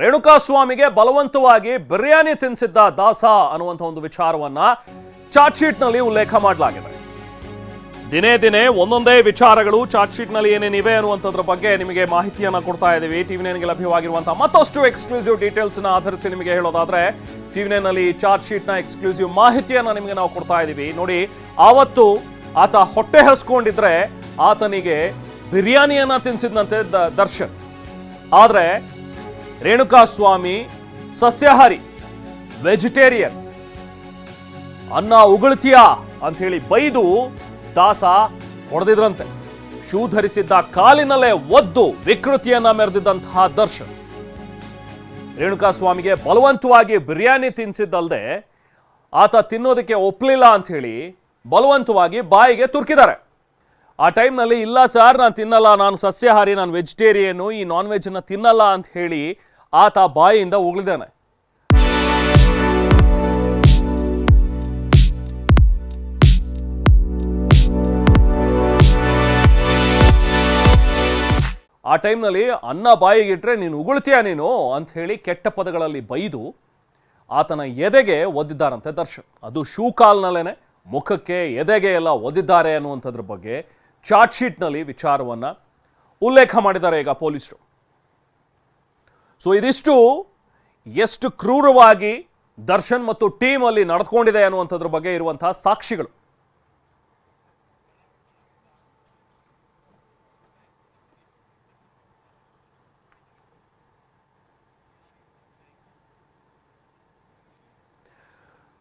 ರೇಣುಕಾಸ್ವಾಮಿಗೆ ಬಲವಂತವಾಗಿ ಬಿರಿಯಾನಿ ತಿನ್ನಿಸಿದ್ದ ದಾಸ ಅನ್ನುವಂಥ ಒಂದು ವಿಚಾರವನ್ನ ಚಾರ್ಟ್ ಶೀಟ್ನಲ್ಲಿ ಉಲ್ಲೇಖ ಮಾಡಲಾಗಿದೆ. ದಿನೇ ದಿನೇ ಒಂದೊಂದೇ ವಿಚಾರಗಳು ಚಾರ್ಟ್ ಶೀಟ್ನಲ್ಲಿ ಏನೇನಿವೆ ಅನ್ನುವಂಥದ್ರ ಬಗ್ಗೆ ನಿಮಗೆ ಮಾಹಿತಿಯನ್ನ ಕೊಡ್ತಾ ಇದ್ದೀವಿ. ಟಿವಿ ನೈನ್ಗೆ ಲಭ್ಯವಾಗಿರುವಂತಹ ಮತ್ತಷ್ಟು ಎಕ್ಸ್ಕ್ಲೂಸಿವ್ ಡೀಟೇಲ್ಸ್ನ ಆಧರಿಸಿ ನಿಮಗೆ ಹೇಳೋದಾದ್ರೆ ಟಿವಿ ನೈನ್ನಲ್ಲಿ ಚಾರ್ಟ್ ಶೀಟ್ನ ಎಕ್ಸ್ಕ್ಲೂಸಿವ್ ಮಾಹಿತಿಯನ್ನ ನಿಮಗೆ ನಾವು ಕೊಡ್ತಾ ಇದ್ದೀವಿ. ನೋಡಿ, ಆವತ್ತು ಆತ ಹೊಟ್ಟೆ ಹಸ್ಕೊಂಡಿದ್ರೆ ಆತನಿಗೆ ಬಿರಿಯಾನಿಯನ್ನ ತಿನ್ನಿಸಿದಂತೆ ದರ್ಶನ್. ಆದ್ರೆ ರೇಣುಕಾಸ್ವಾಮಿ, ಸಸ್ಯಾಹಾರಿ, ವೆಜಿಟೇರಿಯನ್, ಅನ್ನ ಉಗುಳ್ತೀಯಾ ಅಂತ ಹೇಳಿ ಬೈದು ದಾಸ ಹೊಡೆದಿದ್ರಂತೆ. ಶೂ ಧರಿಸಿದ್ದ ಕಾಲಿನಲ್ಲೇ ಒದ್ದು ವಿಕೃತಿಯನ್ನ ಮೆರೆದಿದ್ದಂತಹ ದರ್ಶನ್. ರೇಣುಕಾಸ್ವಾಮಿಗೆ ಬಲವಂತವಾಗಿ ಬಿರಿಯಾನಿ ತಿನ್ಸಿದ್ದಲ್ದೆ ಆತ ತಿನ್ನೋದಕ್ಕೆ ಒಪ್ಪಲಿಲ್ಲ ಅಂತ ಹೇಳಿ ಬಲವಂತವಾಗಿ ಬಾಯಿಗೆ ತುರ್ಕಿದ್ದಾರೆ. ಆ ಟೈಮ್ನಲ್ಲಿ, ಇಲ್ಲ ಸರ್, ನಾನು ತಿನ್ನಲ್ಲ, ನಾನು ಸಸ್ಯಾಹಾರಿ, ನಾನು ವೆಜಿಟೇರಿಯನ್ನು ಈ ನಾನ್ ವೆಜ್ನ ತಿನ್ನಲ್ಲ ಅಂತ ಹೇಳಿ ಆತ ಬಾಯಿಯಿಂದ ಉಗುಳಿದಾನೆ. ಆ ಟೈಮ್ನಲ್ಲಿ ಅನ್ನ ಬಾಯಿಗಿಟ್ರೆ, ನೀನು ಉಗುಳ್ತೀಯ ನೀನು? ಅಂತ ಹೇಳಿ ಕೆಟ್ಟ ಪದಗಳಲ್ಲಿ ಬೈದು ಆತನ ಎದೆಗೆ ಒದ್ದಿದ್ದಾರಂತೆ ದರ್ಶನ್. ಅದು ಶೂ ಕಾಲ್ನಲ್ಲೇನೆ, ಮುಖಕ್ಕೆ ಎದೆಗೆ ಎಲ್ಲ ಒದ್ದಿದ್ದಾರೆ ಅನ್ನುವಂಥದ್ರ ಬಗ್ಗೆ ಚಾರ್ಟ್ ಶೀಟ್ನಲ್ಲಿ ವಿಚಾರವನ್ನ ಉಲ್ಲೇಖ ಮಾಡಿದ್ದಾರೆ ಈಗ ಪೊಲೀಸರು. ಸೊ ಇದಿಷ್ಟು ಎಷ್ಟು ಕ್ರೂರವಾಗಿ ದರ್ಶನ್ ಮತ್ತು ಟೀಮ್ ಅಲ್ಲಿ ನಡೆದುಕೊಂಡಿದೆ ಅನ್ನುವಂಥದ್ರ ಬಗ್ಗೆ ಇರುವಂತಹ ಸಾಕ್ಷಿಗಳು.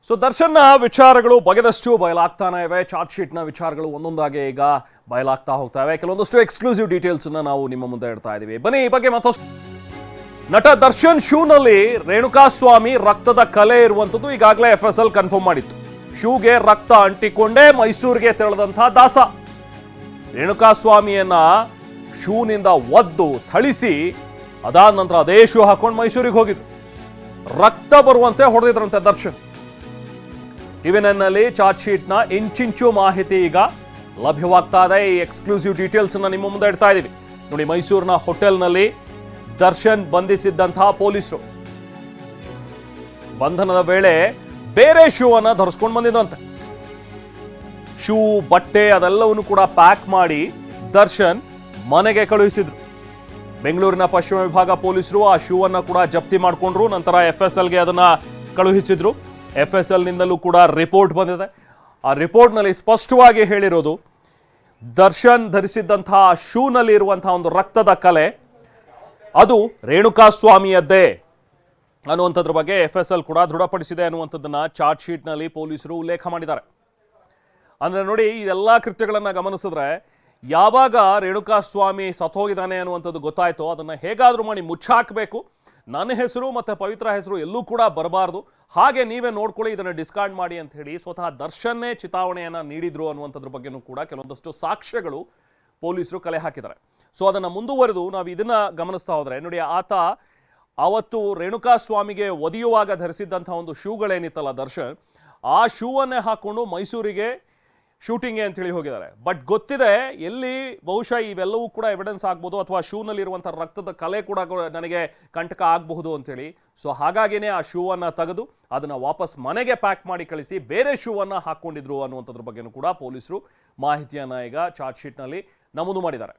ಸೊ ದರ್ಶನ್ನ ವಿಚಾರಗಳು ಬಗೆದಷ್ಟು ಬಯಲಾಗ್ತಾನೆ ಇವೆ. ಚಾರ್ಟ್ ಶೀಟ್ನ ವಿಚಾರಗಳು ಒಂದೊಂದಾಗಿ ಈಗ ಬಯಲಾಗ್ತಾ ಹೋಗ್ತಾ ಇವೆ. ಕೆಲವೊಂದಷ್ಟು ಎಕ್ಸ್ಕ್ಲೂಸಿವ್ ಡೀಟೇಲ್ಸ್ನ ನಾವು ನಿಮ್ಮ ಮುಂದೆ ಇಡ್ತಾ ಇದ್ದೀವಿ. ಬನ್ನಿ, ಈ ಬಗ್ಗೆ ಮತ್ತಷ್ಟು ನಟ ದರ್ಶನ್ ಶೂನಲ್ಲಿ ರೇಣುಕಾಸ್ವಾಮಿ ರಕ್ತದ ಕಲೆ ಇರುವಂಥದ್ದು ಈಗಾಗಲೇ ಎಫ್ ಎಸ್ ಎಲ್ ಕನ್ಫರ್ಮ್ ಮಾಡಿತ್ತು. ಶೂಗೆ ರಕ್ತ ಅಂಟಿಕೊಂಡೇ ಮೈಸೂರಿಗೆ ತೆರಳದಂತಹ ದಾಸ. ರೇಣುಕಾಸ್ವಾಮಿಯನ್ನ ಶೂನಿಂದ ಒದ್ದು, ಥಳಿಸಿ, ಅದಾದ ನಂತರ ಅದೇ ಶೂ ಹಾಕೊಂಡು ಮೈಸೂರಿಗೆ ಹೋಗಿದ್ರು. ರಕ್ತ ಬರುವಂತೆ ಹೊಡೆದಿದ್ರಂತೆ ದರ್ಶನ್. ಟಿವಿನಲ್ಲಿ ಚಾರ್ಜ್ ಶೀಟ್ನ ಇಂಚಿಂಚು ಮಾಹಿತಿ ಈಗ ಲಭ್ಯವಾಗ್ತಾ ಇದೆ. ಈ ಎಕ್ಸ್ಕ್ಲೂಸಿವ್ ಡೀಟೇಲ್ಸ್ ನಿಮ್ಮ ಮುಂದೆ ಇಡ್ತಾ ಇದೀವಿ ನೋಡಿ ಮೈಸೂರಿನ ಹೋಟೆಲ್ನಲ್ಲಿ ದರ್ಶನ್ ಬಂಧಿಸಿದ್ದಂತಹ ಪೊಲೀಸರು. ಬಂಧನದ ವೇಳೆ ಬೇರೆ ಶೂ ಅನ್ನ ಧರಿಸ್ಕೊಂಡು ಬಂದಿದ್ರಂತೆ. ಶೂ, ಬಟ್ಟೆ ಅದೆಲ್ಲವನ್ನು ಕೂಡ ಪ್ಯಾಕ್ ಮಾಡಿ ದರ್ಶನ್ ಮನೆಗೆ ಕಳುಹಿಸಿದ್ರು. ಬೆಂಗಳೂರಿನ ಪಶ್ಚಿಮ ವಿಭಾಗ ಪೊಲೀಸರು ಆ ಶೂ ಅನ್ನ ಕೂಡ ಜಪ್ತಿ ಮಾಡಿಕೊಂಡ್ರು, ನಂತರ ಎಫ್ ಎಸ್ ಎಲ್ಗೆ ಅದನ್ನ ಕಳುಹಿಸಿದ್ರು. ಎಫ್ ಎಸ್ ಎಲ್ ನಿಂದಲೂ ಕೂಡ ರಿಪೋರ್ಟ್ ಬಂದಿದೆ. ಆ ರಿಪೋರ್ಟ್ನಲ್ಲಿ ಸ್ಪಷ್ಟವಾಗಿ ಹೇಳಿರೋದು, ದರ್ಶನ್ ಧರಿಸಿದ್ದಂತಹ ಶೂನಲ್ಲಿ ಇರುವಂತಹ ಒಂದು ರಕ್ತದ ಕಲೆ ಅದು ರೇಣುಕಾಸ್ವಾಮಿಯದ್ದೇ ಅನ್ನುವಂಥದ್ರ ಬಗ್ಗೆ ಎಫ್ ಎಸ್ ಎಲ್ ಕೂಡ ದೃಢಪಡಿಸಿದೆ ಅನ್ನುವಂಥದ್ದನ್ನ ಚಾರ್ಜ್ ಶೀಟ್ನಲ್ಲಿ ಪೊಲೀಸರು ಉಲ್ಲೇಖ ಮಾಡಿದ್ದಾರೆ. ಅಂದ್ರೆ ನೋಡಿ, ಇದೆಲ್ಲ ಕೃತ್ಯಗಳನ್ನ ಗಮನಿಸಿದ್ರೆ ಯಾವಾಗ ರೇಣುಕಾಸ್ವಾಮಿ ಸತ್ತೋಗಿದ್ದಾನೆ ಅನ್ನುವಂಥದ್ದು ಗೊತ್ತಾಯ್ತೋ, ಅದನ್ನ ಹೇಗಾದರೂ ಮಾಡಿ ಮುಚ್ಚಾಕಬೇಕು. ನನ್ನ ಹೆಸರು ಮತ್ತೆ ಪವಿತ್ರ ಹೆಸರು ಎಲ್ಲೂ ಕೂಡ ಬರಬಾರ್ದು. ಹಾಗೆ ನೀವೇ ನೋಡ್ಕೊಳ್ಳಿ, ಇದನ್ನ ಡಿಸ್ಕಾರ್ಡ್ ಮಾಡಿ ಅಂತ ಹೇಳಿ ಸ್ವತಃ ದರ್ಶನ್ನೇ ಚಿತಾವಣೆಯನ್ನು ನೀಡಿದ್ರು ಅನ್ನುವಂಥದ್ರ ಬಗ್ಗೆನೂ ಕೂಡ ಕೆಲವೊಂದಷ್ಟು ಸಾಕ್ಷ್ಯಗಳು ಪೊಲೀಸರು ಕಲೆ ಹಾಕಿದ್ದಾರೆ. ಸೊ ಅದನ್ನು ಮುಂದುವರೆದು ನಾವು ಇದನ್ನು ಗಮನಿಸ್ತಾ ಹೋದರೆ ನೋಡಿ ಆತ ಅವತ್ತು ರೇಣುಕಾಸ್ವಾಮಿಗೆ ಒದಿಯುವಾಗ ಧರಿಸಿದ್ದಂಥ ಒಂದು ಶೂಗಳೇನಿತ್ತಲ್ಲ ದರ್ಶನ್, ಆ ಶೂವನ್ನೇ ಹಾಕೊಂಡು ಮೈಸೂರಿಗೆ ಶೂಟಿಂಗ್ಗೆ ಅಂತ ಹೇಳಿ ಹೋಗಿದ್ದಾರೆ. ಬಟ್ ಗೊತ್ತಿದೆ, ಎಲ್ಲಿ ಬಹುಶಃ ಇವೆಲ್ಲವೂ ಕೂಡ ಎವಿಡೆನ್ಸ್ ಆಗ್ಬೋದು ಅಥವಾ ಶೂನಲ್ಲಿರುವಂಥ ರಕ್ತದ ಕಲೆ ಕೂಡ ನನಗೆ ಕಂಟಕ ಆಗಬಹುದು ಅಂತೇಳಿ. ಸೊ ಹಾಗಾಗಿನೇ ಆ ಶೂವನ್ನು ತೆಗೆದು ಅದನ್ನು ವಾಪಸ್ ಮನೆಗೆ ಪ್ಯಾಕ್ ಮಾಡಿ ಕಳಿಸಿ ಬೇರೆ ಶೂವನ್ನು ಹಾಕ್ಕೊಂಡಿದ್ರು ಅನ್ನುವಂಥದ್ರ ಬಗ್ಗೆನೂ ಕೂಡ ಪೊಲೀಸರು ಮಾಹಿತಿಯನ್ನು ಈಗ ಚಾರ್ಜ್ ಶೀಟ್ನಲ್ಲಿ ನಮೂದು ಮಾಡಿದ್ದಾರೆ.